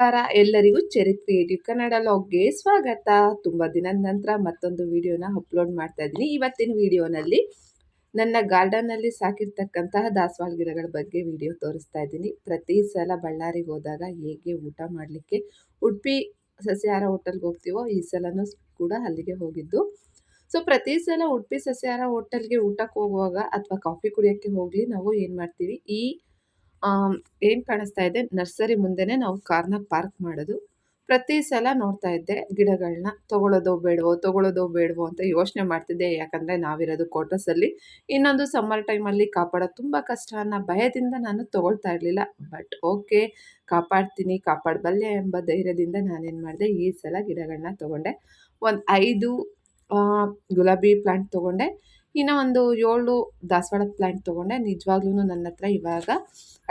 ನಮಸ್ಕಾರ. ಎಲ್ಲರಿಗೂ cherry creative Kannada ಲಾಗ್ಗೆ ಸ್ವಾಗತ. ತುಂಬ ದಿನದ ನಂತರ ಮತ್ತೊಂದು ವಿಡಿಯೋನ ಅಪ್ಲೋಡ್ ಮಾಡ್ತಾ ಇದ್ದೀನಿ. ಇವತ್ತಿನ ವಿಡಿಯೋನಲ್ಲಿ ನನ್ನ ಗಾರ್ಡನ್ನಲ್ಲಿ ಸಾಕಿರ್ತಕ್ಕಂತಹ ದಾಸವಾಳ ಗಿಡಗಳ ಬಗ್ಗೆ ವಿಡಿಯೋ ತೋರಿಸ್ತಾ ಇದ್ದೀನಿ. ಪ್ರತಿ ಸಲ ಬಳ್ಳಾರಿಗೆ ಹೋದಾಗ ಹೇಗೆ ಊಟ ಮಾಡಲಿಕ್ಕೆ ಉಡುಪಿ ಸಸ್ಯಾಹಾರ ಹೋಟೆಲ್ಗೆ ಹೋಗ್ತೀವೋ ಈ ಸಲನೂ ಕೂಡ ಅಲ್ಲಿಗೆ ಹೋಗಿದ್ದು. ಸೊ, ಪ್ರತಿ ಸಲ ಉಡುಪಿ ಸಸ್ಯಾಹಾರ ಹೋಟೆಲ್ಗೆ ಊಟಕ್ಕೆ ಹೋಗುವಾಗ ಅಥವಾ ಕಾಫಿ ಕುಡಿಯೋಕ್ಕೆ ಹೋಗಲಿ ನಾವು ಏನು ಮಾಡ್ತೀವಿ? ಈ ಏನು ಕಾಣಿಸ್ತಾ ಇದೆ? ನರ್ಸರಿ ಮುಂದೆನೇ ನಾವು ಕಾರ್ನ ಪಾರ್ಕ್ ಮಾಡೋದು. ಪ್ರತಿ ಸಲ ನೋಡ್ತಾ ಇದ್ದೆ ಗಿಡಗಳನ್ನ ತೊಗೊಳೋದೋ ಬೇಡವೋ ತೊಗೊಳೋದೋ ಬೇಡವೋ ಅಂತ ಯೋಚನೆ ಮಾಡ್ತಿದ್ದೆ. ಯಾಕಂದರೆ ನಾವಿರೋದು ಕ್ವಾರ್ಟರ್ಸಲ್ಲಿ ಇನ್ನೊಂದು ಸಮ್ಮರ್ ಟೈಮಲ್ಲಿ ಕಾಪಾಡೋದು ತುಂಬ ಕಷ್ಟ ಅನ್ನೋ ಭಯದಿಂದ ನಾನು ತಗೊಳ್ತಾ ಇರಲಿಲ್ಲ. ಬಟ್ ಓಕೆ ಕಾಪಾಡ್ತೀನಿ, ಕಾಪಾಡಬಲ್ಲೆ ಎಂಬ ಧೈರ್ಯದಿಂದ ನಾನೇನು ಮಾಡಿದೆ, ಈ ಸಲ ಗಿಡಗಳನ್ನ ತಗೊಂಡೆ. ಒಂದು ಐದು ಗುಲಾಬಿ ಪ್ಲಾಂಟ್ ತೊಗೊಂಡೆ. ಇನ್ನು ಒಂದು ಏಳು ದಾಸವಾಳದ ಪ್ಲ್ಯಾಂಟ್ ತೊಗೊಂಡೆ. ನಿಜವಾಗ್ಲೂ ನನ್ನ ಹತ್ರ ಇವಾಗ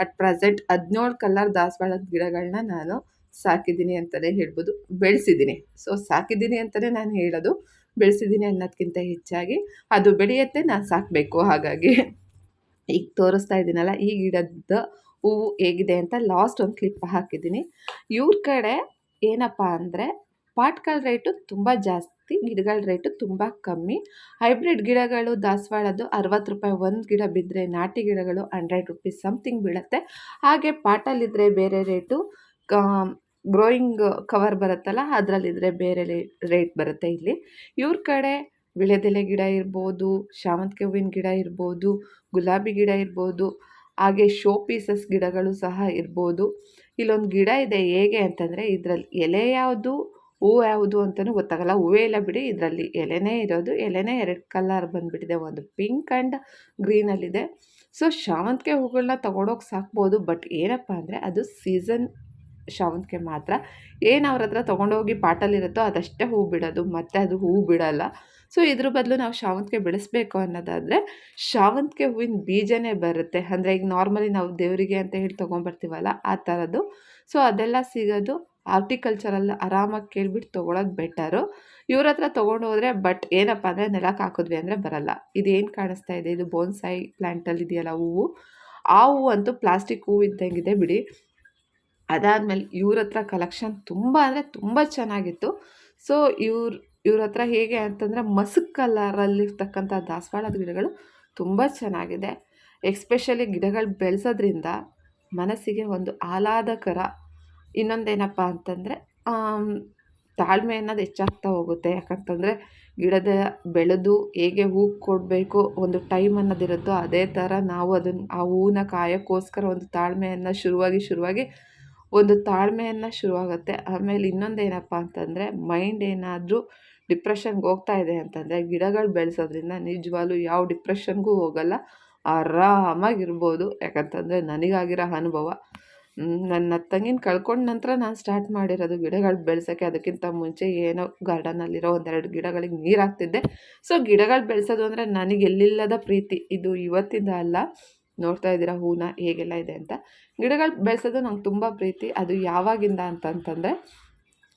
ಅಟ್ ಪ್ರೆಸೆಂಟ್ ಹದಿನೇಳು ಕಲರ್ ದಾಸವಾಳದ ಗಿಡಗಳನ್ನ ನಾನು ಸಾಕಿದ್ದೀನಿ ಅಂತಲೇ ಹೇಳ್ಬೋದು. ಬೆಳೆಸಿದ್ದೀನಿ. ಸೊ ಸಾಕಿದ್ದೀನಿ ಅಂತಲೇ ನಾನು ಹೇಳೋದು. ಬೆಳೆಸಿದ್ದೀನಿ ಅನ್ನೋದಕ್ಕಿಂತ ಹೆಚ್ಚಾಗಿ ಅದು ಬೆಳೆಯುತ್ತೆ, ನಾನು ಸಾಕಬೇಕು ಹಾಗಾಗಿ. ಈಗ ತೋರಿಸ್ತಾ ಇದ್ದೀನಲ್ಲ, ಈ ಗಿಡದ ಹೂವು ಹೇಗಿದೆ ಅಂತ ಲಾಸ್ಟ್ ಒಂದು ಕ್ಲಿಪ್ ಹಾಕಿದ್ದೀನಿ. ಇವ್ರ ಕಡೆ ಏನಪ್ಪ ಅಂದರೆ ಪಾಟ್ಗಳ ರೇಟು ತುಂಬ ಜಾಸ್ತಿ ಗಿಡಗಳ ರೇಟು ತುಂಬ ಕಮ್ಮಿ. ಹೈಬ್ರಿಡ್ ಗಿಡಗಳು ದಾಸವಾಳದ್ದು ಅರವತ್ತು ರೂಪಾಯಿ ಒಂದು ಗಿಡ ಬಿದ್ದರೆ ನಾಟಿ ಗಿಡಗಳು ಹಂಡ್ರೆಡ್ ರುಪೀಸ್ ಸಮಥಿಂಗ್ ಬೀಳುತ್ತೆ. ಹಾಗೆ ಪಾಟಲ್ಲಿದ್ದರೆ ಬೇರೆ ರೇಟು ಗ್ರೋಯಿಂಗ್ ಕವರ್ ಬರುತ್ತಲ್ಲ ಅದರಲ್ಲಿದ್ದರೆ ಬೇರೆ ರೇಟ್ ಬರುತ್ತೆ ಇಲ್ಲಿ. ಇವ್ರ ಕಡೆ ವಿಳೆದೆಲೆ ಗಿಡ ಇರ್ಬೋದು ಶಾವಂತಿಗೆ ಹೂವಿನ ಗಿಡ ಇರ್ಬೋದು, ಗುಲಾಬಿ ಗಿಡ ಇರ್ಬೋದು, ಹಾಗೆ ಶೋ ಪೀಸಸ್ ಗಿಡಗಳು ಸಹ ಇರ್ಬೋದು. ಇಲ್ಲೊಂದು ಗಿಡ ಇದೆ ಹೇಗೆ ಅಂತಂದರೆ ಇದರಲ್ಲಿ ಎಲೆ ಯಾವುದು ಹೂವು ಯಾವುದು ಅಂತಲೂ ಗೊತ್ತಾಗಲ್ಲ. ಹೂವೇ ಇಲ್ಲ ಬಿಡಿ, ಇದರಲ್ಲಿ ಎಲೆನೇ ಇರೋದು. ಎಲೆನೇ ಎರಡು ಕಲರ್ ಬಂದುಬಿಟ್ಟಿದೆ. ಒಂದು ಪಿಂಕ್ ಆ್ಯಂಡ್ ಗ್ರೀನಲ್ಲಿದೆ. ಸೊ ಶಾವಂತಿಗೆ ಹೂಗಳನ್ನ ತೊಗೊಂಡೋಗಿ ಸಾಕ್ಬೋದು. ಬಟ್ ಏನಪ್ಪ ಅಂದರೆ, ಅದು ಸೀಸನ್ ಶಾವಂತಿಗೆ ಮಾತ್ರ. ಏನು ಅವ್ರ ಹತ್ರ ತೊಗೊಂಡೋಗಿ ಪಾಟಲ್ಲಿರುತ್ತೋ ಅದಷ್ಟೇ ಹೂ ಬಿಡೋದು. ಮತ್ತು ಅದು ಹೂ ಬಿಡೋಲ್ಲ. ಸೊ, ಇದ್ರ ಬದಲು ನಾವು ಶಾವಂತಿಗೆ ಬೆಳೆಸಬೇಕು ಅನ್ನೋದಾದರೆ ಶಾವಂತಿಗೆ ಹೂವಿನ ಬೀಜನೇ ಬರುತ್ತೆ. ಅಂದರೆ ಈಗ ನಾರ್ಮಲಿ ನಾವು ದೇವರಿಗೆ ಅಂತ ಹೇಳಿ ತೊಗೊಂಬರ್ತೀವಲ್ಲ, ಆ ಥರದ್ದು. ಸೊ, ಅದೆಲ್ಲ ಸಿಗೋದು. ಆರ್ಟಿಕಲ್ಚರಲ್ಲಿ ಆರಾಮಾಗಿ ಕೇಳ್ಬಿಟ್ಟು ತೊಗೊಳೋದು ಬೆಟರು. ಇವ್ರ ಹತ್ರ ತೊಗೊಂಡು ಹೋದರೆ ಬಟ್ ಏನಪ್ಪ ಅಂದರೆ ನೆಲಕ್ಕೆ ಹಾಕಿದ್ವಿ ಅಂದರೆ ಬರಲ್ಲ. ಇದೇನು ಕಾಣಿಸ್ತಾ ಇದೆ? ಇದು ಬೋನ್ಸಾಯಿ ಪ್ಲ್ಯಾಂಟಲ್ಲಿ ಇದೆಯಲ್ಲ ಹೂವು? ಆ ಹೂವು ಅಂತೂ ಪ್ಲಾಸ್ಟಿಕ್ ಹೂವು ಇದ್ದಂಗಿದೆ ಬಿಡಿ. ಅದಾದಮೇಲೆ ಇವ್ರ ಹತ್ರ ಕಲೆಕ್ಷನ್ ತುಂಬ ಅಂದರೆ ತುಂಬ ಚೆನ್ನಾಗಿತ್ತು. ಸೊ ಇವ್ರ ಇವ್ರ ಹತ್ರ ಹೇಗೆ ಅಂತಂದರೆ ಮಸ್ಕ್ ಕಲರಲ್ಲಿರ್ತಕ್ಕಂಥ ದಾಸವಾಳದ ಗಿಡಗಳು ತುಂಬ ಚೆನ್ನಾಗಿದೆ. ಎಕ್ಸ್ಪೆಷಲಿ ಗಿಡಗಳು ಬೆಳೆಸೋದ್ರಿಂದ ಮನಸ್ಸಿಗೆ ಒಂದು ಆಹ್ಲಾದಕರ ಇನ್ನೊಂದೇನಪ್ಪ ಅಂತಂದರೆ ತಾಳ್ಮೆ ಅನ್ನೋದು ಹೆಚ್ಚಾಗ್ತಾ ಹೋಗುತ್ತೆ. ಯಾಕಂತಂದರೆ ಗಿಡದ ಬೆಳೆದು ಹೇಗೆ ಹೂ ಕೊಡಬೇಕು, ಒಂದು ಟೈಮ್ ಅನ್ನೋದಿರುತ್ತೋ ಅದೇ ಥರ ನಾವು ಅದನ್ನು ಆ ಹೂವನ್ನ ಕಾಯೋಕ್ಕೋಸ್ಕರ ಒಂದು ತಾಳ್ಮೆಯನ್ನು ಶುರುವಾಗಿ ಶುರುವಾಗಿ ಒಂದು ತಾಳ್ಮೆಯನ್ನು ಶುರುವಾಗುತ್ತೆ. ಆಮೇಲೆ ಇನ್ನೊಂದು ಏನಪ್ಪ ಅಂತಂದರೆ, ಮೈಂಡ್ ಏನಾದರೂ ಡಿಪ್ರೆಷನ್ಗೆ ಹೋಗ್ತಾ ಇದೆ ಅಂತಂದರೆ, ಗಿಡಗಳು ಬೆಳೆಸೋದ್ರಿಂದ ನಿಜವಾಗ್ಲೂ ಯಾವ ಡಿಪ್ರೆಷನ್ಗೂ ಹೋಗಲ್ಲ. ಆರಾಮಾಗಿರ್ಬೋದು. ಯಾಕಂತಂದರೆ ನನಗಾಗಿರೋ ಅನುಭವ. ನನ್ನ ತಂಗಿನ ಕಳ್ಕೊಂಡ ನಂತರ ನಾನು ಸ್ಟಾರ್ಟ್ ಮಾಡಿರೋದು ಗಿಡಗಳು ಬೆಳೆಸೋಕ್ಕೆ. ಅದಕ್ಕಿಂತ ಮುಂಚೆ ಏನೋ ಗಾರ್ಡನಲ್ಲಿರೋ ಒಂದೆರಡು ಗಿಡಗಳಿಗೆ ನೀರು ಹಾಕ್ತಿದ್ದೆ. ಸೊ ಗಿಡಗಳು ಬೆಳೆಸೋದು ಅಂದರೆ ನನಗೆ ಎಲ್ಲಿಲ್ಲದ ಪ್ರೀತಿ. ಇದು ಇವತ್ತಿಂದ ಅಲ್ಲ. ನೋಡ್ತಾ ಇದ್ದೀರಾ ಹೂನ, ಹೇಗೆಲ್ಲ ಇದೆ ಅಂತ. ಗಿಡಗಳು ಬೆಳೆಸೋದು ನಂಗೆ ತುಂಬ ಪ್ರೀತಿ. ಅದು ಯಾವಾಗಿಂದ ಅಂತಂತಂದರೆ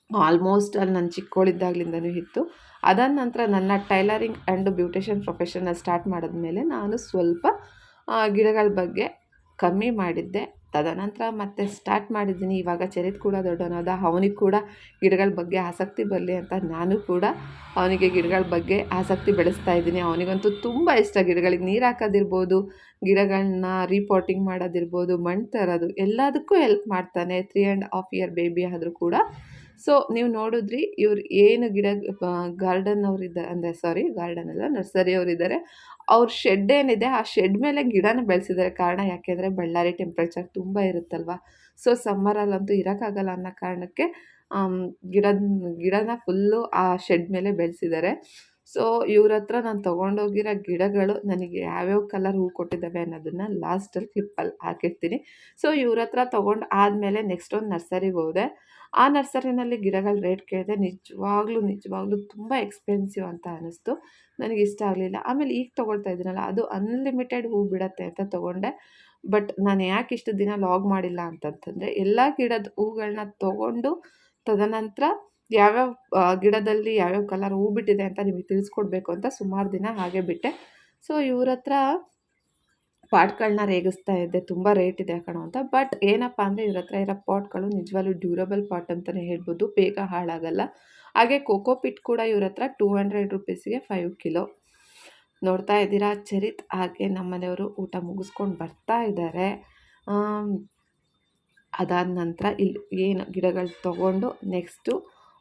ಆಲ್ಮೋಸ್ಟ್ ಅಲ್ಲಿ ನಾನು ಚಿಕ್ಕವಳಿದ್ದಾಗಲಿಂದನೂ ಇತ್ತು. ಅದಾದ ನಂತರ ನನ್ನ ಟೈಲರಿಂಗ್ ಆ್ಯಂಡ್ ಬ್ಯೂಟಿಷಿಯನ್ ಪ್ರೊಫೆಷನ್ನ ಸ್ಟಾರ್ಟ್ ಮಾಡಿದ್ಮೇಲೆ ನಾನು ಸ್ವಲ್ಪ ಗಿಡಗಳ ಬಗ್ಗೆ ಕಮ್ಮಿ ಮಾಡಿದ್ದೆ. ತದನಂತರ ಮತ್ತೆ ಸ್ಟಾರ್ಟ್ ಮಾಡಿದ್ದೀನಿ. ಇವಾಗ ಚರಿತ್ ಕೂಡ ದೊಡ್ಡವನಾದ. ಅವನಿಗೆ ಕೂಡ ಗಿಡಗಳ ಬಗ್ಗೆ ಆಸಕ್ತಿ ಬರಲಿ ಅಂತ ನಾನು ಕೂಡ ಅವನಿಗೆ ಗಿಡಗಳ ಬಗ್ಗೆ ಆಸಕ್ತಿ ಬೆಳೆಸ್ತಾ ಇದ್ದೀನಿ. ಅವನಿಗಂತೂ ತುಂಬ ಇಷ್ಟ ಗಿಡಗಳಿಗೆ. ನೀರು ಹಾಕೋದಿರ್ಬೋದು ಗಿಡಗಳನ್ನ ರೀಪಾಟಿಂಗ್ ಮಾಡೋದಿರ್ಬೋದು, ಮಣ್ಣು ತರೋದು ಎಲ್ಲದಕ್ಕೂ ಹೆಲ್ಪ್ ಮಾಡ್ತಾನೆ. Three and half year baby ಆದರೂ ಕೂಡ ಸೊ ನೀವು ನೋಡಿದ್ರಿ ಇವ್ರು ಏನು ಗಿಡ ಗಾರ್ಡನ್ ಅವರಿದ್ದಾರೆ ಅಂದರೆ ಸಾರಿ ಗಾರ್ಡನ್ ಅಲ್ಲ ನರ್ಸರಿ ಅವರಿದ್ದಾರೆ. ಅವ್ರ ಶೆಡ್ ಏನಿದೆ, ಆ ಶೆಡ್ ಮೇಲೆ ಗಿಡನ ಬೆಳೆಸಿದ್ದಾರೆ. ಕಾರಣ ಯಾಕೆಂದರೆ ಬಳ್ಳಾರಿ ಟೆಂಪ್ರೇಚರ್ ತುಂಬ ಇರುತ್ತಲ್ವ? ಸೊ ಸಮ್ಮರಲ್ಲಂತೂ ಇರೋಕ್ಕಾಗಲ್ಲ ಅನ್ನೋ ಕಾರಣಕ್ಕೆ ಗಿಡ ಗಿಡನ ಫುಲ್ಲು ಆ ಶೆಡ್ ಮೇಲೆ ಬೆಳೆಸಿದ್ದಾರೆ. ಸೊ ಇವ್ರ ಹತ್ರ ನಾನು ತೊಗೊಂಡೋಗಿರೋ ಗಿಡಗಳು ನನಗೆ ಯಾವ್ಯಾವ ಕಲರ್ ಹೂ ಕೊಟ್ಟಿದ್ದಾವೆ ಅನ್ನೋದನ್ನು ಲಾಸ್ಟಲ್ಲಿ ಕ್ಲಿಪ್ಪಲ್ಲಿ ಹಾಕಿರ್ತೀನಿ. ಸೊ ಇವ್ರ ಹತ್ರ ತೊಗೊಂಡು ಆದಮೇಲೆ ನೆಕ್ಸ್ಟ್ ಒಂದು ನರ್ಸರಿಗೆ ಹೋದೆ. ಆ ನರ್ಸರಿನಲ್ಲಿ ಗಿಡಗಳ ರೇಟ್ ಕೇಳಿದೆ ನಿಜವಾಗ್ಲೂ ನಿಜವಾಗ್ಲೂ ತುಂಬ ಎಕ್ಸ್ಪೆನ್ಸಿವ್ ಅಂತ ಅನ್ನಿಸ್ತು ನನಗೆ ಇಷ್ಟ ಆಗಲಿಲ್ಲ. ಆಮೇಲೆ ಈಗ ತೊಗೊಳ್ತಾ ಇದ್ದೀನಲ್ಲ, ಅದು ಅನ್ಲಿಮಿಟೆಡ್ ಹೂ ಬಿಡತ್ತೆ ಅಂತ ತೊಗೊಂಡೆ. ಬಟ್ ನಾನು ಯಾಕೆ ಇಷ್ಟು ದಿನ ಲಾಗ್ ಮಾಡಿಲ್ಲ ಅಂತಂತಂದರೆ, ಎಲ್ಲ ಗಿಡದ ಹೂಗಳನ್ನ ತೊಗೊಂಡು ತದನಂತರ ಯಾವ್ಯಾವ ಗಿಡದಲ್ಲಿ ಯಾವ್ಯಾವ ಕಲರ್ ಹೂ ಬಿಟ್ಟಿದೆ ಅಂತ ನಿಮಗೆ ತಿಳಿಸ್ಕೊಡ್ಬೇಕು ಅಂತ ಸುಮಾರು ದಿನ ಹಾಗೆ ಬಿಟ್ಟೆ. ಸೊ ಇವ್ರ ಹತ್ರ ಪಾಟ್ಗಳನ್ನ ರೇಗಿಸ್ತಾ ಇದ್ದೆ. ತುಂಬ ರೇಟ್ ಇದೆ ಕಣೋ ಅಂತ. ಬಟ್ ಏನಪ್ಪ ಅಂದರೆ ಇವ್ರ ಹತ್ರ ಇರೋ ಪಾಟ್ಗಳು ನಿಜವಾಗ್ಲೂ ಡ್ಯೂರಬಲ್ ಪಾಟ್ ಅಂತಲೇ ಹೇಳ್ಬೋದು. ಬೇಗ ಹಾಳಾಗಲ್ಲ. ಹಾಗೆ ಕೋಕೋ ಪಿಟ್ ಕೂಡ ಇವ್ರ ಹತ್ರ ಟೂ ಹಂಡ್ರೆಡ್ ರುಪೀಸಿಗೆ ಫೈವ್ ಕಿಲೋ ನೋಡ್ತಾ ಇದ್ದೀರಾ? ಚರಿತ್ ಹಾಗೆ ನಮ್ಮನೆಯವರು ಊಟ ಮುಗಿಸ್ಕೊಂಡು ಬರ್ತಾ ಇದ್ದಾರೆ ಅದಾದ ನಂತರ ಇಲ್ಲಿ ಏನು ಗಿಡಗಳು ತೊಗೊಂಡು ನೆಕ್ಸ್ಟು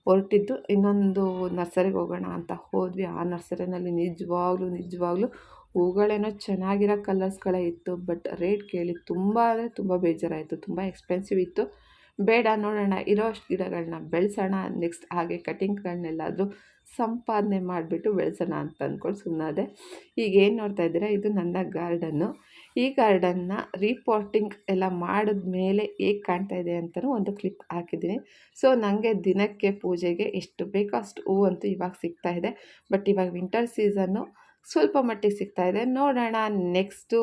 ಹೊರಟಿದ್ದು, ಇನ್ನೊಂದು ನರ್ಸರಿಗೆ ಹೋಗೋಣ ಅಂತ ಹೋದ್ವಿ. ಆ ನರ್ಸರಿನಲ್ಲಿ ನಿಜವಾಗ್ಲೂ ನಿಜವಾಗ್ಲೂ ಹೂಗಳೇನೋ ಚೆನ್ನಾಗಿರೋ ಕಲರ್ಸ್ಗಳೇ ಇತ್ತು. ಬಟ್ ರೇಟ್ ಕೇಳಿ ತುಂಬ ಅಂದರೆ ತುಂಬ ಬೇಜಾರಾಯಿತು. ತುಂಬ ಎಕ್ಸ್ಪೆನ್ಸಿವ್ ಇತ್ತು. ಬೇಡ, ನೋಡೋಣ. ಇರೋ ಅಷ್ಟು ಗಿಡಗಳನ್ನ ಬೆಳೆಸೋಣ. ನೆಕ್ಸ್ಟ್ ಹಾಗೆ ಕಟಿಂಗ್ಗಳನ್ನೆಲ್ಲಾದರೂ ಸಂಪಾದನೆ ಮಾಡಿಬಿಟ್ಟು ಬೆಳೆಸೋಣ ಅಂತ ಅಂದ್ಕೊಂಡು ಸುಮ್ಮನಾದೆ ಈಗ ಏನು ನೋಡ್ತಾ ಇದ್ದೀರಾ? ಇದು ನನ್ನ ಗಾರ್ಡನ್ನು. ಈ ಗಾರ್ಡನ್ನ ರೀಪೋರ್ಟಿಂಗ್ ಎಲ್ಲ ಮಾಡಿದ ಮೇಲೆ ಹೇಗೆ ಕಾಣ್ತಾ ಇದೆ ಅಂತಲೂ ಒಂದು ಕ್ಲಿಪ್ ಹಾಕಿದ್ದೀನಿ. ಸೊ ನನಗೆ ದಿನಕ್ಕೆ ಪೂಜೆಗೆ ಎಷ್ಟು ಬೇಕೋ ಅಷ್ಟು ಹೂವಂತೂ ಇವಾಗ ಸಿಗ್ತಾ ಇದೆ. ಬಟ್ ಇವಾಗ ವಿಂಟರ್ ಸೀಸನ್ನು ಸ್ವಲ್ಪ ಮಟ್ಟಿಗೆ ಸಿಗ್ತಾ ಇದೆ. ನೋಡೋಣ, ನೆಕ್ಸ್ಟು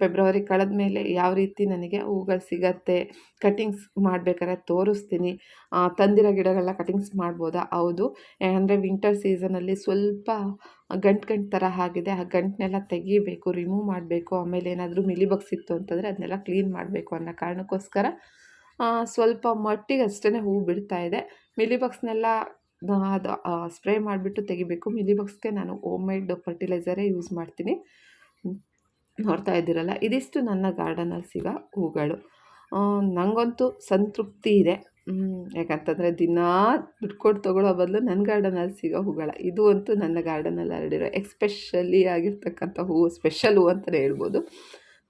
ಫೆಬ್ರವರಿ ಕಳೆದ ಮೇಲೆ ಯಾವ ರೀತಿ ನನಗೆ ಹೂಗಳು ಸಿಗತ್ತೆ ಕಟಿಂಗ್ಸ್ ಮಾಡಬೇಕಾದ್ರೆ ತೋರಿಸ್ತೀನಿ. ತಂದಿರೋ ಗಿಡಗಳನ್ನ ಕಟಿಂಗ್ಸ್ ಮಾಡ್ಬೋದಾ? ಹೌದು. ಅಂದರೆ ವಿಂಟರ್ ಸೀಸನಲ್ಲಿ ಸ್ವಲ್ಪ ಗಂಟು ಗಂಟು ಥರ ಆಗಿದೆ. ಆ ಗಂಟನ್ನೆಲ್ಲ ತೆಗಿಬೇಕು ರಿಮೂವ್ ಮಾಡಬೇಕು. ಆಮೇಲೆ ಏನಾದರೂ ಮಿಲಿಬಗ್ಸ್ ಇತ್ತು ಅಂತಂದರೆ ಅದನ್ನೆಲ್ಲ ಕ್ಲೀನ್ ಮಾಡಬೇಕು ಅನ್ನೋ ಕಾರಣಕ್ಕೋಸ್ಕರ ಸ್ವಲ್ಪ ಮಟ್ಟಿಗೆ ಅಷ್ಟೇ ಹೂವು ಬಿಡ್ತಾ ಇದೆ. ಮಿಲಿಬಗ್ಸ್ನೆಲ್ಲ ಅದು ಸ್ಪ್ರೇ ಮಾಡಿಬಿಟ್ಟು ತೆಗಿಬೇಕು. ಮಿಲಿಬಗ್ಸ್ಗೆ ನಾನು ಹೋಮ್ ಮೇಡ್ ಫರ್ಟಿಲೈಸರೇ ಯೂಸ್ ಮಾಡ್ತೀನಿ. ನೋಡ್ತಾ ಇದ್ದೀರಲ್ಲ, ಇದಿಷ್ಟು ನನ್ನ ಗಾರ್ಡನಲ್ಲಿ ಸಿಗೋ ಹೂಗಳು. ನನಗಂತೂ ಸಂತೃಪ್ತಿ ಇದೆ. ಯಾಕಂತಂದರೆ ದಿನಾ ದುಡ್ಡು ಕೊಟ್ಟು ತೊಗೊಳ್ಳೋ ಬದಲು ನನ್ನ ಗಾರ್ಡನಲ್ಲಿ ಸಿಗೋ ಹೂಗಳ. ಇದು ಅಂತೂ ನನ್ನ ಗಾರ್ಡನಲ್ಲಿ ಹರಡಿರೋ ಎಕ್ಸ್ಪೆಷಲಿ ಆಗಿರ್ತಕ್ಕಂಥ ಹೂವು ಸ್ಪೆಷಲ್ ಹೂವು ಅಂತಲೇ ಹೇಳ್ಬೋದು.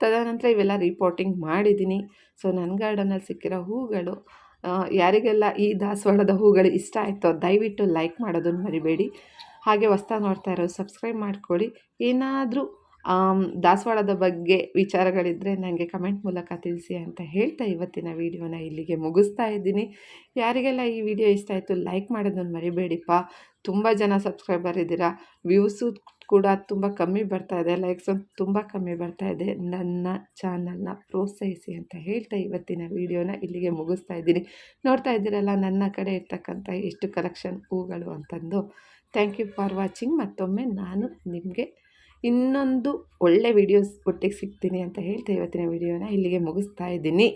ತದನಂತರ ಇವೆಲ್ಲ ರಿಪೋರ್ಟಿಂಗ್ ಮಾಡಿದ್ದೀನಿ. ಸೊ ನನ್ನ ಗಾರ್ಡನಲ್ಲಿ ಸಿಕ್ಕಿರೋ ಹೂಗಳು ಯಾರಿಗೆಲ್ಲ ಈ ದಾಸವಾಳದ ಹೂಗಳು ಇಷ್ಟ ಆಯಿತೋ, ದಯವಿಟ್ಟು ಲೈಕ್ ಮಾಡೋದನ್ನು ಮರಿಬೇಡಿ. ಹಾಗೆ ಹೊಸ್ತಾ ನೋಡ್ತಾ ಇರೋದು ಸಬ್ಸ್ಕ್ರೈಬ್ ಮಾಡ್ಕೊಳ್ಳಿ. ಏನಾದರೂ ದಾಸವಾಳದ ಬಗ್ಗೆ ವಿಚಾರಗಳಿದ್ದರೆ ನನಗೆ ಕಮೆಂಟ್ ಮೂಲಕ ತಿಳಿಸಿ ಅಂತ ಹೇಳ್ತಾ ಇವತ್ತಿನ ವೀಡಿಯೋನ ಇಲ್ಲಿಗೆ ಮುಗಿಸ್ತಾ ಇದ್ದೀನಿ. ಯಾರಿಗೆಲ್ಲ ಈ ವಿಡಿಯೋ ಇಷ್ಟ ಆಯಿತು ಲೈಕ್ ಮಾಡೋದನ್ನು ಮರಿಬೇಡಿಪ್ಪ. ತುಂಬ ಜನ ಸಬ್ಸ್ಕ್ರೈಬರ್ ಇದ್ದೀರಾ. ವ್ಯೂಸು ಕೂಡ ತುಂಬ ಕಮ್ಮಿ ಬರ್ತಾ ಇದೆ. ಲೈಕ್ಸ್ ತುಂಬ ಕಮ್ಮಿ ಬರ್ತಾ ಇದೆ. ನನ್ನ ಚಾನಲ್ನ ಪ್ರೋತ್ಸಾಹಿಸಿ ಅಂತ ಹೇಳ್ತಾ ಇವತ್ತಿನ ವೀಡಿಯೋನ ಇಲ್ಲಿಗೆ ಮುಗಿಸ್ತಾ ಇದ್ದೀನಿ. ನೋಡ್ತಾ ಇದ್ದೀರಲ್ಲ, ನನ್ನ ಕಡೆ ಇರ್ತಕ್ಕಂಥ ಎಷ್ಟು ಕಲೆಕ್ಷನ್ ಹೂಗಳು ಅಂತಂದು. Thank you for watching. ಮತ್ತೊಮ್ಮೆ ನಾನು ನಿಮಗೆ ಇನ್ನೊಂದು ಒಳ್ಳೆ ವೀಡಿಯೋಸ್ ಒಟ್ಟಿಗೆ ಸಿಗ್ತೀನಿ ಅಂತ ಹೇಳ್ತಾ ಇವತ್ತಿನ ವಿಡಿಯೋನ ಇಲ್ಲಿಗೆ ಮುಗಿಸ್ತಾ ಇದ್ದೀನಿ.